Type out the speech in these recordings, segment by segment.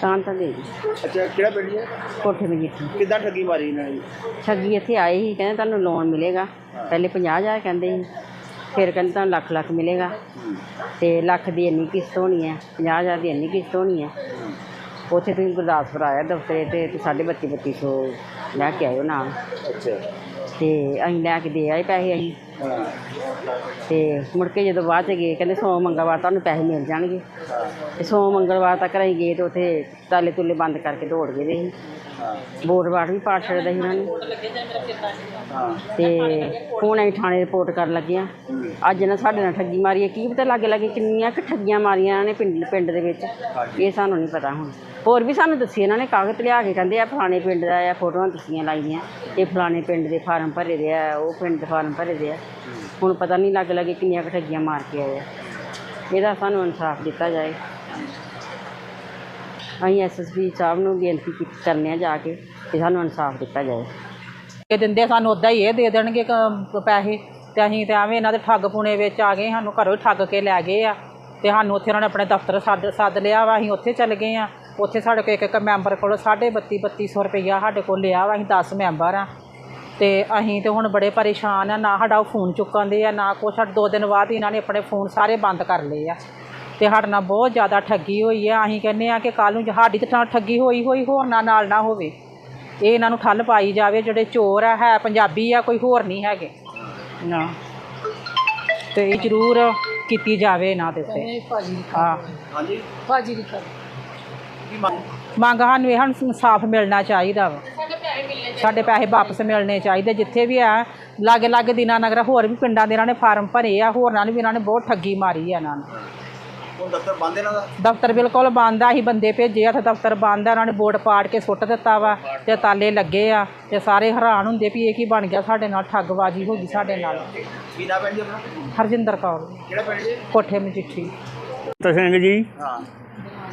ਕਾਂਤਾ ਦੇਵੀ ਅੱਛਾ ਕਿਹੜਾ ਪਿੰਡ ਜੀ ਕੋਠੇ ਮਜੀਠੀ ਕਿੱਦਾਂ ਠੱਗੀ ਮਾਰੀ ਇਹਨਾਂ ਨੇ? ਠੱਗੀ ਇੱਥੇ ਆਏ ਸੀ ਕਹਿੰਦੇ ਤੁਹਾਨੂੰ ਲੋਨ ਮਿਲੇਗਾ। ਪਹਿਲੇ 50000 ਕਹਿੰਦੇ ਸੀ ਫਿਰ ਕਹਿੰਦੇ ਤੁਹਾਨੂੰ ਲੱਖ ਲੱਖ ਮਿਲੇਗਾ। ਤੇ ਲੱਖ ਦੀ ਇੰਨੀ ਕਿਸ਼ਤ ਹੋਣੀ ਹੈ 50000 ਦੀ ਇੰਨੀ ਕਿਸ਼ਤ ਹੋਣੀ ਹੈ। ਉੱਥੇ ਤੁਸੀਂ ਗੁਰਦਾਸਪੁਰ ਆਇਆ ਦਫ਼ਤਰ ਤੇ ਤੇ ਸਾਢੇ ਬੱਤੀ ਬੱਤੀ ਸੌ ਲੈ ਕੇ ਆਇਓ ਨਾਲ। ਅੱਛਾ। ਤੇ ਅਸੀਂ ਲੈ ਕੇ ਦੇ ਆਏ ਪੈਸੇ ਅਸੀਂ। ਤੇ ਮੁੜ ਕੇ ਜਦੋਂ ਬਾਅਦ ਚ ਗਏ ਕਹਿੰਦੇ ਸੋਮ ਮੰਗਲਵਾਰ ਤੁਹਾਨੂੰ ਪੈਸੇ ਮਿਲ ਜਾਣਗੇ। ਤੇ ਸੋਮ ਮੰਗਲਵਾਰ ਤੱਕ ਅਸੀਂ ਗਏ ਤੇ ਉੱਥੇ ਤਾਲੇ ਤੁਲੇ ਬੰਦ ਕਰਕੇ ਦੌੜ ਗਏ ਦੇ ਸੀ ਬੋਰਡ ਬਾਟ ਵੀ ਪਾੜ ਛੱਡਦਾ ਸੀ ਉਹਨਾਂ ਨੇ। ਤੇ ਹੁਣ ਅਸੀਂ ਥਾਣੇ ਰਿਪੋਰਟ ਕਰਨ ਲੱਗੇ ਆ ਅੱਜ ਨਾ ਸਾਡੇ ਨਾਲ ਠੱਗੀ ਮਾਰੀ ਹੈ। ਕੀ ਪਤਾ ਲਾਗੇ ਲਾਗੇ ਕਿੰਨੀਆਂ ਕੁ ਠੱਗੀਆਂ ਮਾਰੀਆਂ ਇਹਨਾਂ ਨੇ ਪਿੰਡ ਪਿੰਡ ਦੇ ਵਿੱਚ। ਇਹ ਸਾਨੂੰ ਨਹੀਂ ਪਤਾ ਹੁਣ। ਹੋਰ ਵੀ ਸਾਨੂੰ ਦੱਸੀ, ਇਹਨਾਂ ਨੇ ਕਾਗਜ਼ ਲਿਆ ਕੇ ਕਹਿੰਦੇ ਆ ਫਲਾਣੇ ਪਿੰਡ ਦਾ ਆ, ਫੋਟੋਆਂ ਦੱਸੀਆਂ ਲਾਈਆਂ। ਇਹ ਫਲਾਣੇ ਪਿੰਡ ਦੇ ਫਾਰਮ ਭਰੇ ਦੇ ਆ, ਉਹ ਪਿੰਡ ਦੇ ਫਾਰਮ ਭਰੇ ਦੇ ਆ। ਹੁਣ ਪਤਾ ਨਹੀਂ ਲੱਗ ਲੱਗੇ ਕਿੰਨੀਆਂ ਕੁ ਠੱਗੀਆਂ ਮਾਰ ਕੇ ਆਏ ਆ। ਇਹਦਾ ਸਾਨੂੰ ਇਨਸਾਫ ਦਿੱਤਾ ਜਾਏ। ਅਸੀਂ ਐਸਐਸਪੀ ਸਾਹਿਬ ਨੂੰ ਬੇਨਤੀ ਕੀ- ਕਰਨੇ ਆ ਜਾ ਕੇ ਕਿ ਸਾਨੂੰ ਇਨਸਾਫ ਦਿੱਤਾ ਜਾਏ। ਇਹ ਦਿੰਦੇ ਸਾਨੂੰ ਉਦਾਂ ਹੀ ਇਹ ਦੇ ਦੇਣਗੇ ਕ- ਪੈਸੇ। ਤੇ ਅਸੀਂ ਤੇ ਐਵੇਂ ਇਹਨਾਂ ਦੇ ਠੱਗ ਪੁਣੇ ਵਿੱਚ ਆ ਗਏ, ਸਾਨੂੰ ਘਰੋਂ ਹੀ ਠੱਗ ਕੇ ਲੈ ਗਏ ਆ। ਤੇ ਸਾਨੂੰ ਉੱਥੇ ਉਹਨਾਂ ਨੇ ਆਪਣੇ ਦਫ਼ਤਰ ਸੱਦ ਸੱਦ ਲਿਆ ਵਾ, ਅਸੀਂ ਉੱਥੇ ਚੱਲ ਗਏ ਆ। ਉੱਥੇ ਸਾਡੇ ਕੋਲ ਇੱਕ ਇੱਕ ਮੈਂਬਰ ਕੋਲ ਸਾਢੇ ਬੱਤੀ ਬੱਤੀ ਸੌ ਰੁਪਈਆ ਸਾਡੇ ਕੋਲ ਲਿਆ ਵਾ ਅਸੀਂ 10 ਮੈਂਬਰ ਆ। ਤੇ ਅਸੀਂ ਤੇ ਹੁਣ ਬੜੇ ਪਰੇਸ਼ਾਨ ਆ ਨਾ ਸਾਡਾ ਫੋਨ ਚੁੱਕਣ ਦੇ ਆ ਨਾ ਕੁਛ। ਸਾਡੇ ਦੋ ਦਿਨ ਬਾਅਦ ਇਹਨਾਂ ਨੇ ਆਪਣੇ ਫੋਨ ਸਾਰੇ ਬੰਦ ਕਰ ਲਏ ਆ। ਤੇ ਸਾਡੇ ਨਾਲ ਬਹੁਤ ਜ਼ਿਆਦਾ ਠੱਗੀ ਹੋਈ ਆ। ਅਸੀਂ ਕਹਿੰਦੇ ਆ ਕਿ ਕੱਲ ਨੂੰ ਸਾਡੀ ਤੇ ਠੱਗੀ ਹੋਈ ਹੋਈ ਹੋਰ ਨਾ ਨਾਲ ਨਾ ਹੋਵੇ। ਇਹ ਇਹਨਾਂ ਨੂੰ ਠੱਲ ਪਾਈ ਜਾਵੇ ਜਿਹੜੇ ਚੋਰ ਆ ਹੈ ਪੰਜਾਬੀ ਆ ਕੋਈ ਹੋਰ ਨਹੀਂ ਹੈਗੇ। ਨਾ। ਤੇ ਇਹ ਜ਼ਰੂਰ ਕੀਤੀ ਜਾਵੇ ਇਹਨਾਂ ਦੇ ਉੱਤੇ। ਹਾਂ। ਹਾਂਜੀ ਭਾਜੀ ਦੀ ਮੰਗ? ਸਾਨੂੰ ਇਹ ਸਾਨੂੰ ਇਨਸਾਫ ਮਿਲਣਾ ਚਾਹੀਦਾ ਵਾ। ਸਾਡੇ ਪੈਸੇ ਵਾਪਸ ਮਿਲਣੇ ਚਾਹੀਦੇ। ਜਿੱਥੇ ਵੀ ਆ ਲਾਗੇ ਲਾਗੇ ਦਿਨਾਂ ਨਗਰ ਹੋਰ ਵੀ ਪਿੰਡਾਂ ਦੇ ਇਹਨਾਂ ਨੇ ਫਾਰਮ ਭਰੇ ਆ ਹੋਰਨਾਂ ਨੂੰ ਵੀ ਇਹਨਾਂ ਨੇ ਬਹੁਤ ਠੱਗੀ ਮਾਰੀ ਆ ਇਹਨਾਂ ਨੇ। ਹੁਣ ਦਫ਼ਤਰ ਬੰਦ ਇਹਨਾਂ ਦਾ? ਦਫ਼ਤਰ ਬਿਲਕੁਲ ਬੰਦ ਆ ਅਸੀਂ ਬੰਦੇ ਭੇਜੇ ਆ ਤੇ ਦਫ਼ਤਰ ਬੰਦ ਆ ਉਹਨਾਂ ਨੇ ਬੋਰਡ ਪਾੜ ਕੇ ਸੁੱਟ ਦਿੱਤਾ ਵਾ ਤੇ ਤਾਲੇ ਲੱਗੇ ਆ ਤੇ ਸਾਰੇ ਹੈਰਾਨ ਹੁੰਦੇ ਵੀ ਇਹ ਕੀ ਬਣ ਗਿਆ ਸਾਡੇ ਨਾਲ ਠੱਗਬਾਜ਼ੀ ਹੋ ਗਈ ਸਾਡੇ ਨਾਲ। ਕੀ ਨਾ ਪਿੰਡ ਜੀ ਆਪਣਾ? ਹਰਜਿੰਦਰ ਕੌਰ। ਕਿਹੜਾ ਪਿੰਡ ਜੀ? ਕੋਠੇ ਮਜੀਠੀ। ਤਾਂ ਸਿੰਘ ਜੀ। ਹਾਂ।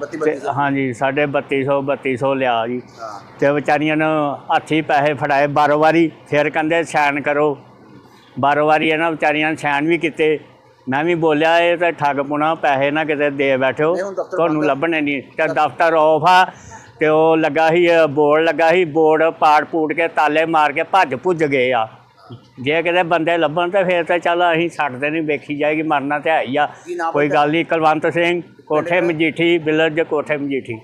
32 ਤੇ 32 ਹਾਂਜੀ ਸਾਢੇ 3200 3200 ਲਿਆ ਜੀ। ਤੇ ਵਿਚਾਰੀਆਂ ਨੂੰ ਹੱਥੀ ਪੈਸੇ ਫੜਾਏ ਬਾਰੋ ਵਾਰੀ ਫਿਰ ਕਹਿੰਦੇ ਸਾਈਨ ਕਰੋ। ਬਾਰੋ ਵਾਰੀ ਇਹਨਾਂ ਵਿਚਾਰੀਆਂ ਨੇ ਸਾਈਨ ਵੀ ਕੀਤੇ। ਮੈਂ ਵੀ ਬੋਲਿਆ ਇਹ ਤਾਂ ਠੱਗ ਪੁਣਾ ਪੈਸੇ ਨਾ ਕਿਤੇ ਦੇ ਬੈਠੋ। ਤੁਹਾਨੂੰ। ਲੱਭਣੇ ਨਹੀਂ। ਤੇ ਦਫ਼ਤਰ ਆਫ ਆ ਤੇ ਉਹ ਲੱਗਾ ਸੀ ਬੋਰਡ ਲੱਗਾ ਸੀ ਬੋਰਡ ਪਾੜ ਪੂੜ ਕੇ ਤਾਲੇ ਮਾਰ ਕੇ ਭੱਜ ਭੁੱਜ ਗਏ ਆ। ਜੇ ਕਿਤੇ ਬੰਦੇ ਲੱਭਣ ਤੇ ਫਿਰ ਤਾਂ ਚੱਲ ਅਸੀਂ ਛੱਡਦੇ ਨਹੀਂ ਵੇਖੀ ਜਾਏਗੀ ਮਰਨਾ ਤੇ ਹੈ ਹੀ ਆ। ਕੋਈ? ਗੱਲ ਨਹੀਂ ਕੁਲਵੰਤ ਸਿੰਘ ਕੋਠੇ ਮਜੀਠੀ ਵਿਲੇਜ ਕੋਠੇ ਮਜੀਠੀ।